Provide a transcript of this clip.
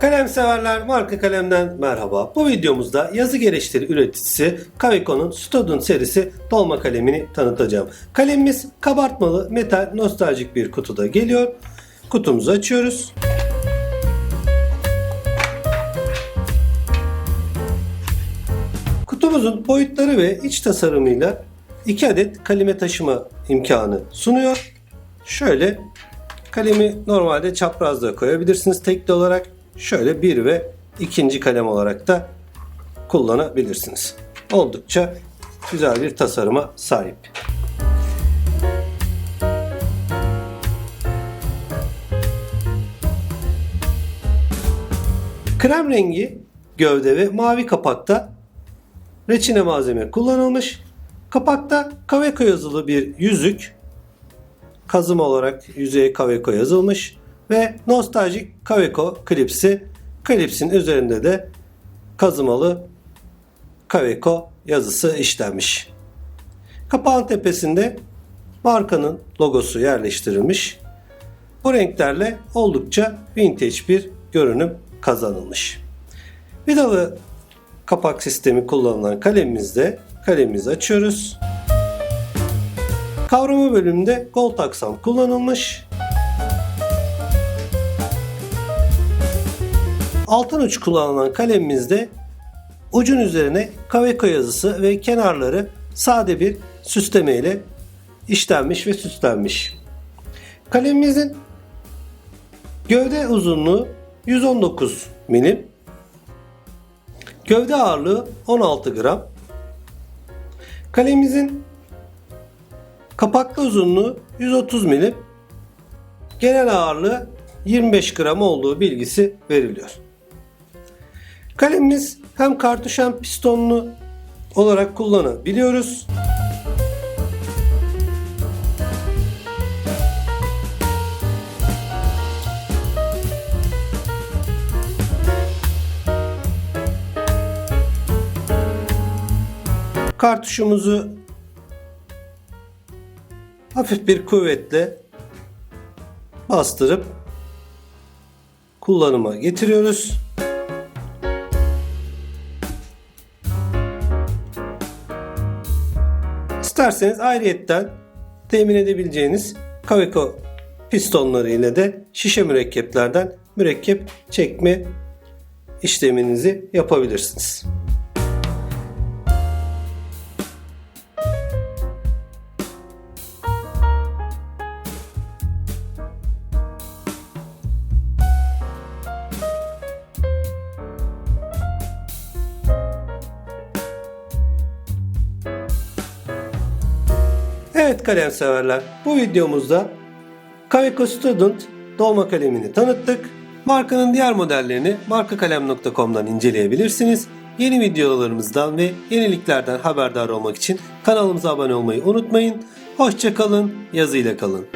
Kalem severler marka kalemden merhaba. Bu videomuzda yazı gereçleri üreticisi Kaveco'nun Student serisi dolma kalemini tanıtacağım. Kalemimiz kabartmalı metal nostaljik bir kutuda geliyor. Kutumuzu açıyoruz. Kutumuzun boyutları ve iç tasarımıyla 2 adet kaleme taşıma imkanı sunuyor. Şöyle kalemi normalde çaprazda koyabilirsiniz tekli olarak. Şöyle bir ve ikinci kalem olarak da kullanabilirsiniz. Oldukça güzel bir tasarıma sahip. Krem rengi gövde ve mavi kapakta reçine malzeme kullanılmış. Kapakta Kaveco yazılı bir yüzük kazım olarak yüzeye Kaveco yazılmış ve nostaljik Kaveco klipsi klipsin üzerinde de kazımalı Kaveco yazısı işlenmiş. Kapağın tepesinde markanın logosu yerleştirilmiş. Bu renklerle oldukça vintage bir görünüm kazanılmış. Vidalı kapak sistemi kullanılan kalemimizde kalemimizi açıyoruz. Kavrama bölümünde gold aksam kullanılmış. Altın uç kullanılan kalemimizde ucun üzerine Kaveco yazısı ve kenarları sade bir süsleme ile işlenmiş ve süslenmiş. Kalemimizin gövde uzunluğu 119 milim. Gövde ağırlığı 16 gram. Kalemimizin kapaklı uzunluğu 130 milim. Genel ağırlığı 25 gram olduğu bilgisi veriliyor. Kalemimiz hem kartuş hem pistonlu olarak kullanabiliyoruz. Kartuşumuzu hafif bir kuvvetle bastırıp kullanıma getiriyoruz. İsterseniz ayrıyetten temin edebileceğiniz Kaveco pistonları ile de şişe mürekkeplerden mürekkep çekme işleminizi yapabilirsiniz. Evet kalem severler, bu videomuzda Kaveco Student dolma kalemini tanıttık. Markanın diğer modellerini markakalem.com'dan inceleyebilirsiniz. Yeni videolarımızdan ve yeniliklerden haberdar olmak için kanalımıza abone olmayı unutmayın. Hoşçakalın, yazıyla kalın.